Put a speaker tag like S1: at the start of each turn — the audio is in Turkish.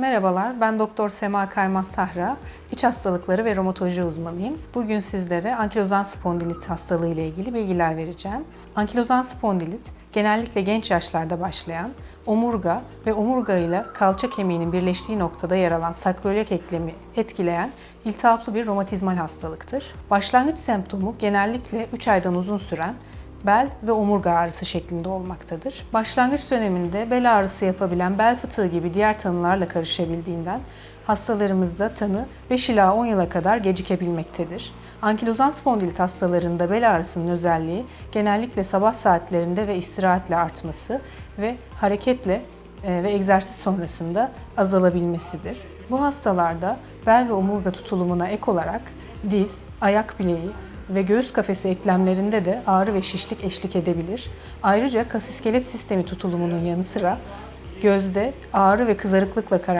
S1: Merhabalar, ben Doktor Sema Kaymaz Tahra, iç hastalıkları ve romatoloji uzmanıyım. Bugün sizlere ankilozan spondilit hastalığı ile ilgili bilgiler vereceğim. Ankilozan spondilit genellikle genç yaşlarda başlayan, omurga ve omurga ile kalça kemiğinin birleştiği noktada yer alan sakroiliak eklemi etkileyen iltihaplı bir romatizmal hastalıktır. Başlangıç semptomu genellikle 3 aydan uzun süren bel ve omurga ağrısı şeklinde olmaktadır. Başlangıç döneminde bel ağrısı yapabilen bel fıtığı gibi diğer tanılarla karışabildiğinden hastalarımızda tanı 5 ila 10 yıla kadar gecikebilmektedir. Ankilozan spondilit hastalarında bel ağrısının özelliği genellikle sabah saatlerinde ve istirahatle artması ve hareketle e, ve egzersiz sonrasında azalabilmesidir. Bu hastalarda bel ve omurga tutulumuna ek olarak diz, ayak bileği, ve göğüs kafesi eklemlerinde de ağrı ve şişlik eşlik edebilir. Ayrıca kas iskelet sistemi tutulumunun yanı sıra gözde ağrı ve kızarıklıkla